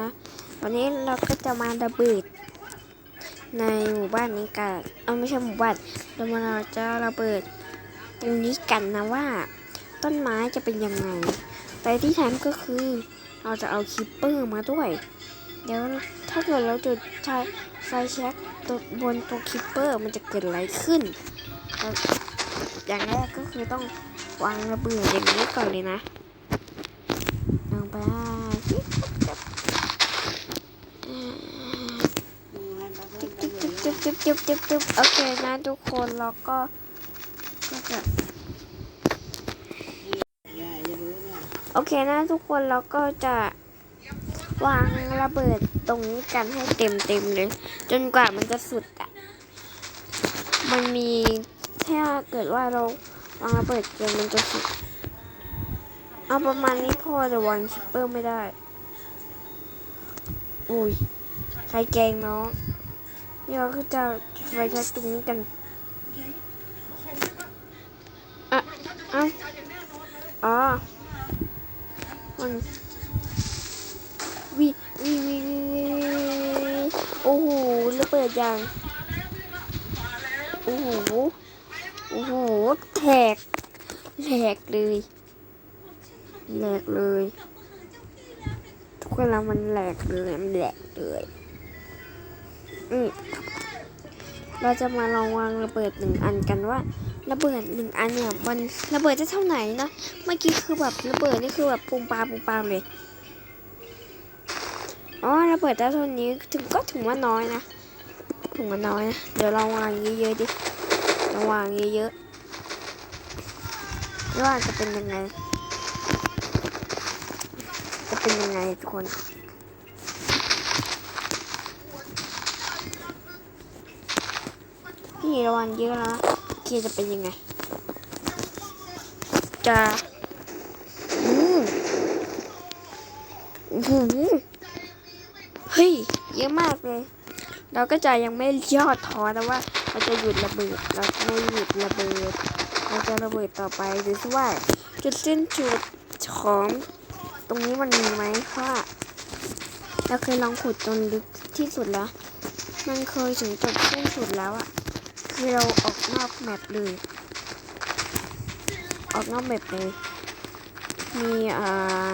นะ วันนี้เราก็จะมาระเบิด ในหมู่บ้านนี้กันเอาไม่ใช่หมู่บ้านเรามาเราจะระเบิดตรงนี้กันนะว่า ต้นไม้จะเป็นยังไง แต่ที่แถมก็คือเราจะเอาคิปเปอร์มาด้วย เดี๋ยวถ้าเกิดเราจุดใช้ไฟแช็กตัวบนตัวคิปเปอร์มันจะเกิดอะไรขึ้น อย่างแรกก็คือต้องวางระเบิดอย่างนี้ก่อนเลยนะลงไป จิ๊บจิ๊บจิ๊บโอเคนะทุกคนแล้วก็ก็จะโอเคนะทุกคนเราก็จะวางระเบิดตรงนี้กันให้เต็มเต็มเลย จนกว่ามันจะสุดอะ่ะมันมีถ้าเกิดว่าเราวางระเบิดเกินมันจะสุด เอาประมาณนี้พอแต่วางคิปเปอร์ไม่ได้ อุ้ยใครแกงน้อง นี่เราก็จะจุดไฟแช็กตรงนี้กันอะเอ้าอ๋อมันวิวิวิวิวิโอ้โหระเบิดยังโอ้โหโอ้โหแหกแหกเลยแหลกเลย ทุกคนเรามันแหลกเลยมันแหลกเลย อืมเราจะมาลองวางระเบิดหนึ่งอันกันว่า ระเบิดหนึ่งอันเนี่ยมันระเบิดจะเท่าไหนนะเมื่อกี้คือแบบระเบิดนี่คือแบบปูมปาปูมปาเลยอ๋อระเบิดได้เท่านี้ถึงก็ถึงว่าน้อยนะถึงว่าน้อยนะเดี๋ยวเราวางเยอะๆดิเราวางเยอะๆว่าจะเป็นยังไง จะเป็นยังไงทุกคน นี่ระวังเยอะแล้วนะโอเคจะเป็นยังไง จะอืมโอ้โหเฮ้ย เยอะมากเลย เราก็จะยังไม่ย่อท้อนะว่าเราจะหยุดระเบิด เราจะไม่หยุดระเบิด เราจะระเบิดต่อไปดูซิว่า จุดสิ้นสุดของตรงนี้มันมีไหมเพราะเราเคยลองขุดจนลึกที่สุดแล้ว มันเคยถึงจุดสิ้นสุดแล้วอะ เราออกนอกแมปเลย ออกนอกแบบเลย มีอ่า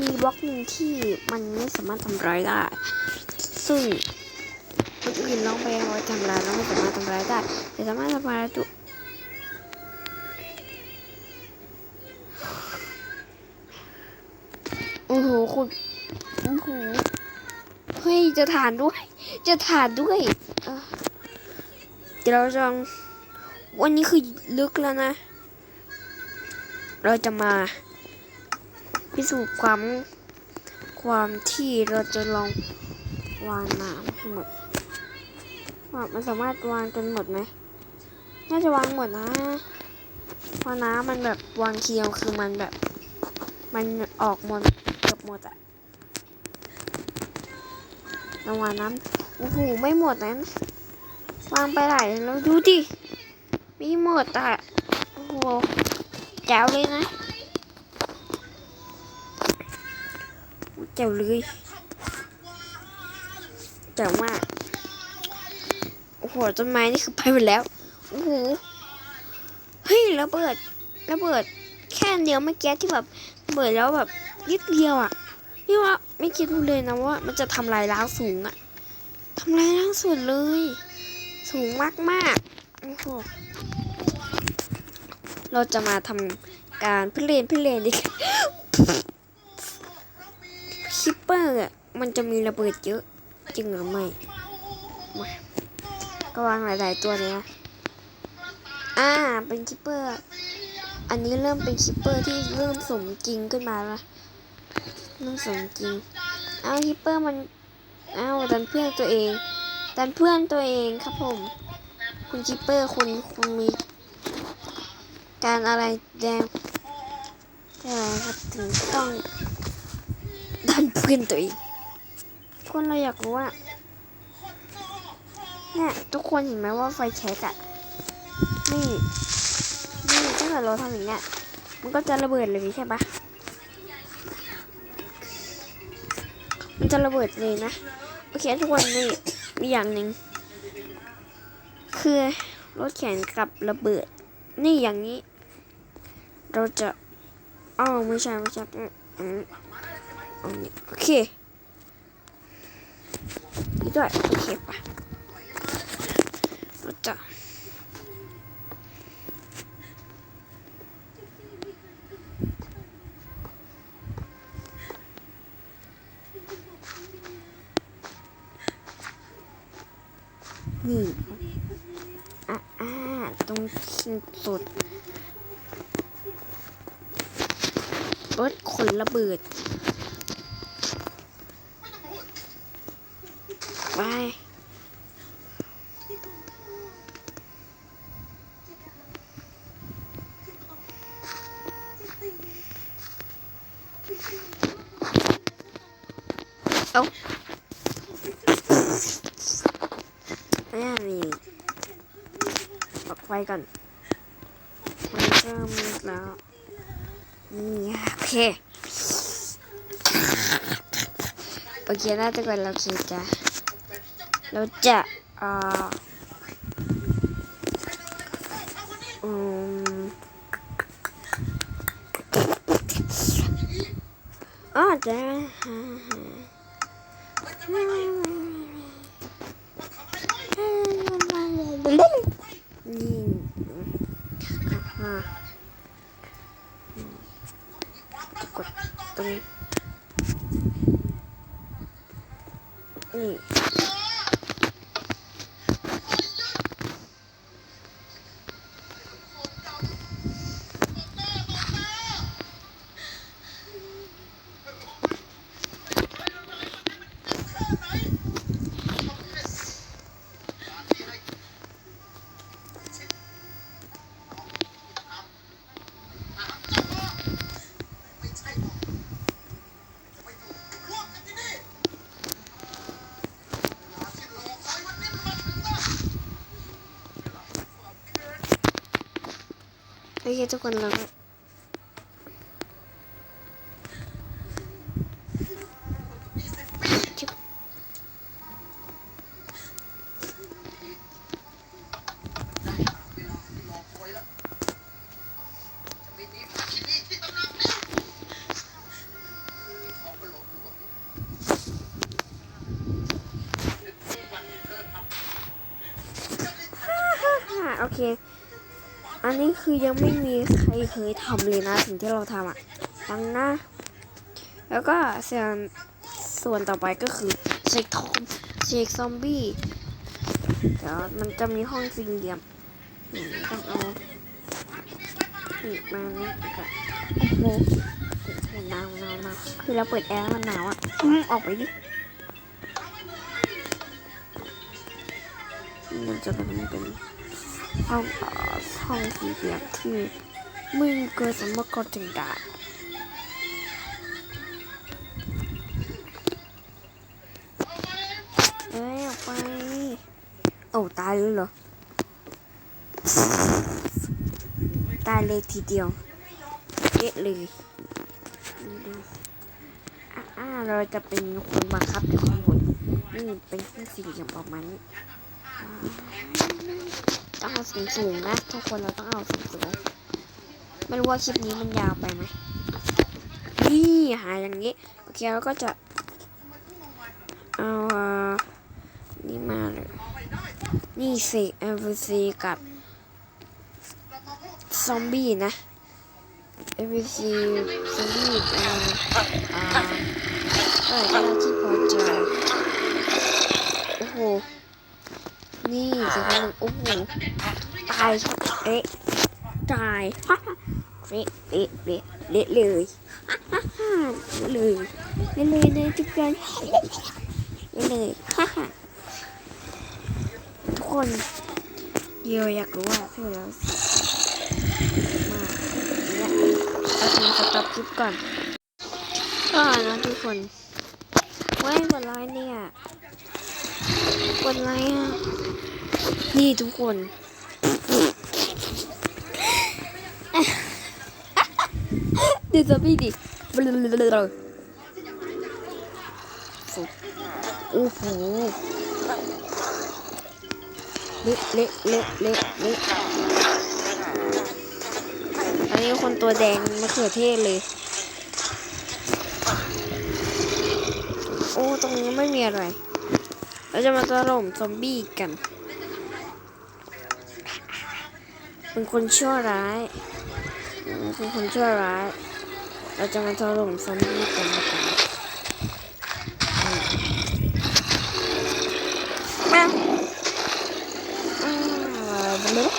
มีบล็อกหนึ่งที่มันไม่สามารถทำร้ายได้ ซึ่งคนอื่นลองไปเอาทำร้ายแล้วไม่สามารถทำร้ายได้แต่สามารถทำร้ายตัว จะฐานด้วย จะฐานด้วยเดี๋ยวเราจะวันนี้คือลึกแล้วนะ เราจะมา พิสูจน์ความความที่เราจะลองวางน้ำให้หมดว่ามันสามารถวางจนหมดไหมน่าจะวางหมดนะเพราะน้ำมันแบบวางเคียวคือมันแบบ มันออกหมดเกือบหมดอะ ระวางน้ำโอ้โหไม่หมดนะวางไปหลายแล้วดูดิม่หมดอะโอ้โหแจ๋วเลยนะแจ๋วเลยแจ๋วมากโอ้โหต้นไม้นี่คือไปหมดแล้วโอ้โหเฮ้ยระเบิดระเบิดแค่เดียวเมื่อกี้ที่แบบเบิดแล้วแบบนิดเดียวอะ พี่ว่าไม่คิดเลยนะว่า มันจะทำลายล้างสูงอะทำลายล้างสุดเลย สูงมากมากโอ้โหเราจะมาทำการพิเรนพิเรนดิคิปเปอร์อะมันจะมีระเบิดเยอะ จริงหรือไม่มาก็วางหลาย ๆ ตัวเลยนะอ่า เป็นคิปเปอร์ อันนี้เริ่มเป็นคิปเปอร์ที่เริ่มสมจริงขึ้นมาแล้ว มันสมจริง เอาฮิปเปอร์มัน เอาดันเพื่อนตัวเอง ดันเพื่อนตัวเองครับผม คุณฮิปเปอร์คุณคุณมี การอะไรแดงอะไรครับถึงต้องดันเพื่อนตัวเองคนเราอยากรู้ว่าเนี่ยทุกคนเห็นไหมว่าไฟแช็กอะนี่ นี่ถ้าเกิดเราทำอย่างเงี้ย มันก็จะระเบิดเลยใช่ปะ มันจะระเบิดเลยนะ โอเคทุกคนนี่มีอย่างหนึ่งคือรถแข่งกับระเบิด นี่อย่างนี้ เราจะอ๋อไม่ใช่ไม่ใช่อืมอันนี้โอเคนี่ด้วยโอเคปะเราจะ นี่อะอ่าตรงสิ้นสุดรถขนระเบิดไป กไฟก่อนมันเริ่มมืดแล้วนี่โอเคโอเคน่าจะก่อนเราจะเราจะอ่าอืมอ๋อจะ อเคทุกคนเราก็จิ๊บอ่าโอเค คือยังไม่มีใครเคยทำเลยนะสิ่งที่เราทำอะดังนะ แล้วก็ส่วนส่วนต่อไปก็คือเช็คทอมเช็คซอมบี้เดี๋ยวมันจะมีห้องสี่เหลี่ยมต้องเอานี่มานี่ก็โอ้โหหนาวหนาวหนาวคือเราเปิดแอร์มันหนาวอะอืมออกไปดิมันจะเป็นเป็น ห้องอ่อห้องสี่เหลี่ยมที่มึงเกิดสมมติก็ถึงได้เอ้ยออกไปโอ้ตายเลยเหรอ ตายเลยทีเดียวเอ๊ะเลยอะอ่าเราจะเป็นคนบังคับในข้างบนนี่เป็นห้องสี่เหลี่ยมประมาณนี้ ต้องเอาสูงสูงๆนะ ทุกคนเราต้องเอาสูงสูงๆไม่รู้ว่าคลิปนี้มันยาวไปไหมนี่หาอย่างนี้โอเคเราก็จะเอาอ่านี่มาเลยนี่เซกเอเวอร์ซีกับซอมบี้นะเอเวอร์ซีซอมบี้อ่าอ่าเออที่พอจะโอ้โหนี่สิคนหนึ่งโอ้โหายเอ๊ะตายเละเละเละเละเลยฮ่าฮ่าเละเลยเลยเลยทุกคนเละเลยฮ่าฮ่าทุกคนเดียวอยากรู้ว่าพี่เรามาเนี่ยเราจะสต็อปคลิปก่อนก็นะทุกคนไว้กดไลค์เนี่ยกดไลค์อะนี่ทุกคน ดูซอมบี้ดิโอ้โหเละเละเละเละเละอันนี้คนตัวแดงมะเขือเทศเลย โอ้ ตรงนี้ไม่มีอะไร เราจะมาถล่มซอมบี้กัน เป็นคนชั่วร้าย เป็นคนชั่วร้าย เราจะมาถล่มซอมบี้กันนะคะมาอ่าไปเลย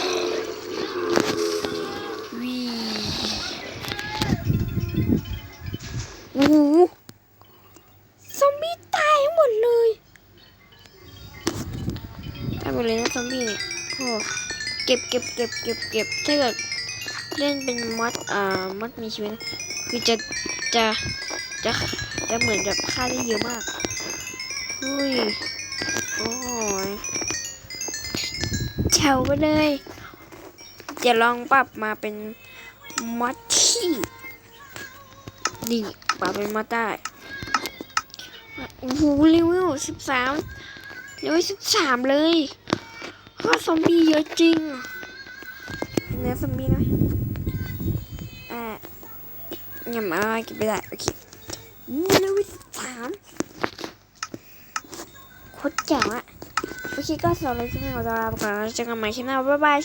วีโอ้ซอมบี้ตายหมดเลยตายหมดเลยนะซอมบี้เนี่ยโอ้เก็บเก็บเก็บเก็บเก็บถ้าเกิดเล่นเป็นมอดอ่ามอดมีชีวิตนะ คือจะจะจะจะเหมือนกับฆ่าได้เยอะมากอุ้ยโอ้ยเฉาไปเลย จะลองปรับมาเป็นมอดที่นี่ปรับเป็นมอดได้โอ้โหเลเวลสิบสามเลเวลสิบสามเลยข้าซอมบี้เยอะจริงเนื้อซอมบี้นะอ่า ยังมากินไม่ได้โอเคอู้เลเวลสิบสามโคตรเจ๋งอะโอเคก็สำหรับคลิปนี้ของเราไปก่อนแล้วเจอกันใหม่คลิปหน้าบ๊ายบาย